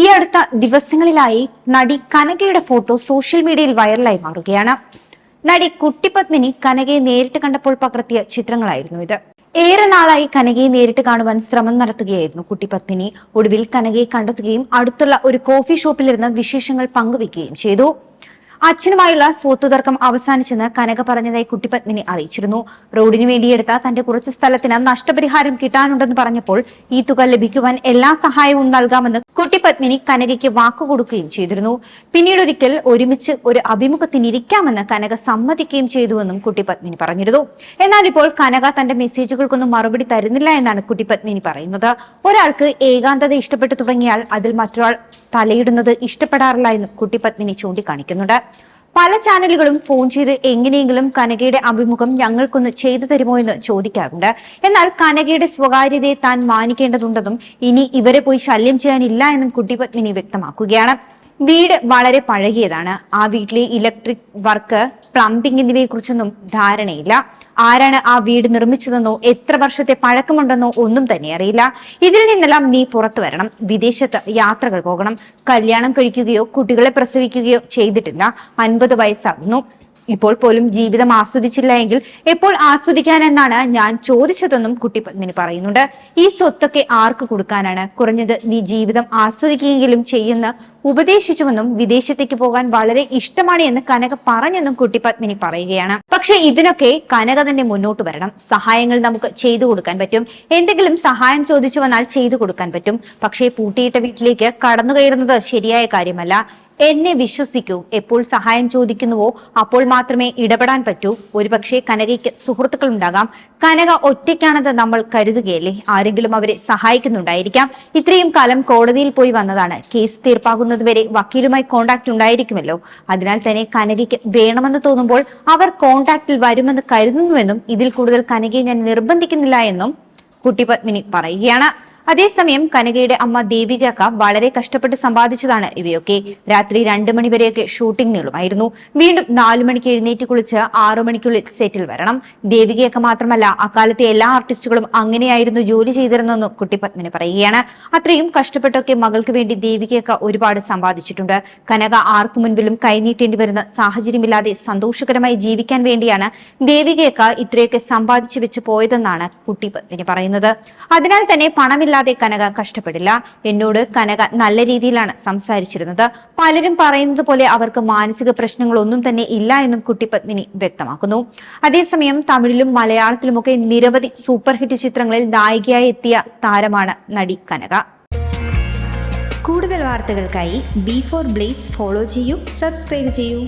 ഈ അടുത്ത ദിവസങ്ങളിലായി നടി കനകയുടെ ഫോട്ടോ സോഷ്യൽ മീഡിയയിൽ വൈറലായി മാറുകയാണ്. നടി കുട്ടിപത്മിനി കനകയെ നേരിട്ട് കണ്ടപ്പോൾ പകർത്തിയ ചിത്രങ്ങളായിരുന്നു ഇത്. ഏറെ നാളായി കനകയെ നേരിട്ട് കാണുവാൻ ശ്രമം നടത്തുകയായിരുന്നു കുട്ടിപത്മിനി. ഒടുവിൽ കനകയെ കണ്ടെത്തുകയും അടുത്തുള്ള ഒരു കോഫി ഷോപ്പിലിരുന്ന് വിശേഷങ്ങൾ പങ്കുവെക്കുകയും ചെയ്തു. അച്ഛനുമായുള്ള സ്വത്തുതർക്കം അവസാനിച്ചെന്ന് കനക പറഞ്ഞതായി കുട്ടിപത്മിനി അറിയിച്ചിരുന്നു. റോഡിനു വേണ്ടിയെടുത്ത തന്റെ കുറച്ച് സ്ഥലത്തിന് നഷ്ടപരിഹാരം കിട്ടാനുണ്ടെന്ന് പറഞ്ഞപ്പോൾ ഈ തുക ലഭിക്കുവാൻ എല്ലാ സഹായവും നൽകാമെന്ന് കുട്ടിപത്മിനി കനകയ്ക്ക് വാക്കുകൊടുക്കുകയും ചെയ്തിരുന്നു. പിന്നീട് ഒരിക്കൽ ഒരുമിച്ച് ഒരു അഭിമുഖത്തിനിരിക്കാമെന്ന് കനക സമ്മതിക്കുകയും ചെയ്തുവെന്നും കുട്ടിപത്മിനി പറഞ്ഞിരുന്നു. എന്നാൽ ഇപ്പോൾ കനക തന്റെ മെസ്സേജുകൾക്കൊന്നും മറുപടി തരുന്നില്ല എന്നാണ് കുട്ടിപത്മിനി പറയുന്നത്. ഒരാൾക്ക് ഏകാന്തത ഇഷ്ടപ്പെട്ടു തുടങ്ങിയാൽ അതിൽ മറ്റൊരാൾ തലയിടുന്നത് ഇഷ്ടപ്പെടാറില്ല എന്നും കുട്ടിപത്മിനി ചൂണ്ടിക്കാണിക്കുന്നുണ്ട്. പല ചാനലുകളും ഫോൺ ചെയ്ത് എങ്ങനെയെങ്കിലും കനകയുടെ അഭിമുഖം ഞങ്ങൾക്കൊന്ന് ചെയ്തു തരുമോ എന്ന് ചോദിക്കാറുണ്ട്. എന്നാൽ കനകയുടെ സ്വകാര്യതയെ താൻ മാനിക്കേണ്ടതുണ്ടെന്നും ഇനി ഇവരെ പോയി ശല്യം ചെയ്യാനില്ല എന്നും കുട്ടിപത്മിനി വ്യക്തമാക്കുകയാണ്. വീട് വളരെ പഴകിയതാണ്. ആ വീട്ടിലെ ഇലക്ട്രിക് വർക്ക് പ്ലംബിംഗ് എന്നിവയെ കുറിച്ചൊന്നും ധാരണയില്ല. ആരാണ് ആ വീട് നിർമ്മിച്ചതെന്നോ എത്ര വർഷത്തെ പഴക്കമുണ്ടെന്നോ ഒന്നും തന്നെ അറിയില്ല. ഇതിൽ നിന്നെല്ലാം നീ പുറത്തു വരണം. വിദേശത്ത് യാത്രകൾ പോകണം. കല്യാണം കഴിക്കുകയോ കുട്ടികളെ പ്രസവിക്കുകയോ ചെയ്തിട്ടില്ല. അൻപത് വയസ്സാകുന്നു. ഇപ്പോൾ പോലും ജീവിതം ആസ്വദിച്ചില്ല എങ്കിൽ എപ്പോൾ ആസ്വദിക്കാനെന്നാണ് ഞാൻ ചോദിച്ചതെന്നും കുട്ടി പത്മിനി പറയുന്നുണ്ട്. ഈ സ്വത്തൊക്കെ ആർക്ക് കൊടുക്കാനാണ്? കുറഞ്ഞത് നീ ജീവിതം ആസ്വദിക്കുകയെങ്കിലും ചെയ്യുന്ന ഉപദേശിച്ചുവെന്നും വിദേശത്തേക്ക് പോകാൻ വളരെ ഇഷ്ടമാണ് എന്ന് കനക പറഞ്ഞെന്നും കുട്ടി പത്മിനി പറയുകയാണ്. പക്ഷെ ഇതിനൊക്കെ കനക തന്നെ മുന്നോട്ട് വരണം. സഹായങ്ങൾ നമുക്ക് ചെയ്തു കൊടുക്കാൻ പറ്റും. എന്തെങ്കിലും സഹായം ചോദിച്ചു വന്നാൽ ചെയ്തു കൊടുക്കാൻ പറ്റും. പക്ഷേ പൂട്ടിയിട്ട വീട്ടിലേക്ക് കടന്നു കയറുന്നത് ശരിയായ കാര്യമല്ല. എന്നെ വിശ്വസിക്കൂ. എപ്പോൾ സഹായം ചോദിക്കുന്നുവോ അപ്പോൾ മാത്രമേ ഇടപെടാൻ പറ്റൂ. ഒരുപക്ഷെ കനകയ്ക്ക് സുഹൃത്തുക്കൾ ഉണ്ടാകാം കനക ഒറ്റയ്ക്കാണെന്ന് നമ്മൾ കരുതുകയല്ലേ? ആരെങ്കിലും അവരെ സഹായിക്കുന്നുണ്ടായിരിക്കാം. ഇത്രയും കാലം കോടതിയിൽ പോയി വന്നതാണ്. കേസ് തീർപ്പാകുന്നതുവരെ വക്കീലുമായി കോണ്ടാക്ട് ഉണ്ടായിരിക്കുമല്ലോ. അതിനാൽ തന്നെ കനകയ്ക്ക് വേണമെന്ന് തോന്നുമ്പോൾ അവർ കോണ്ടാക്റ്റിൽ വരുമെന്ന് കരുതുന്നുവെന്നും ഇതിൽ കൂടുതൽ കനകയെ ഞാൻ നിർബന്ധിക്കുന്നില്ല എന്നും കുട്ടിപത്മിനി പറയുകയാണ്. അതേസമയം കനകയുടെ അമ്മ ദേവികക്ക വളരെ കഷ്ടപ്പെട്ട് സമ്പാദിച്ചതാണ് ഇവയൊക്കെ. രാത്രി രണ്ടു മണിവരെയൊക്കെ ഷൂട്ടിംഗ് നീളുമായിരുന്നു വീണ്ടും നാലു മണിക്ക് എഴുന്നേറ്റ് കുളിച്ച് ആറു മണിക്കുള്ളിൽ സെറ്റിൽ വരണം. ദേവികയൊക്കെ മാത്രമല്ല അക്കാലത്തെ എല്ലാ ആർട്ടിസ്റ്റുകളും അങ്ങനെയായിരുന്നു ജോലി ചെയ്തിരുന്നെന്നും കുട്ടിപത്മിനി പറയുകയാണ്. അത്രയും കഷ്ടപ്പെട്ടൊക്കെ മകൾക്ക് വേണ്ടി ദേവികയൊക്കെ ഒരുപാട് സമ്പാദിച്ചിട്ടുണ്ട്. കനക ആർക്കു മുൻപിലും കൈനീട്ടേണ്ടി വരുന്ന സാഹചര്യമില്ലാതെ സന്തോഷകരമായി ജീവിക്കാൻ വേണ്ടിയാണ് ദേവികയൊക്കെ ഇത്രയൊക്കെ സമ്പാദിച്ചു വെച്ച് പോയതെന്നാണ് കുട്ടിപത്മിനി പറയുന്നത്. അതിനാൽ തന്നെ പണമില്ല ഇല്ലാതെ കനക കഷ്ടപ്പെടില്ല. എന്നോട് കനക നല്ല രീതിയിലാണ് സംസാരിച്ചിരുന്നത്. പലരും പറയുന്നത് പോലെ അവർക്ക് മാനസിക പ്രശ്നങ്ങളൊന്നും തന്നെ ഇല്ല എന്നും കുട്ടി പത്മിനി വ്യക്തമാക്കുന്നു. അതേസമയം തമിഴിലും മലയാളത്തിലുമൊക്കെ നിരവധി സൂപ്പർ ഹിറ്റ് ചിത്രങ്ങളിൽ നായികയായി എത്തിയ താരമാണ് നടി കനക. കൂടുതൽ വാർത്തകൾക്കായി ബി ഫോർ ബ്ലേസ് ഫോളോ ചെയ്യൂ സബ്സ്ക്രൈബ് ചെയ്യൂ.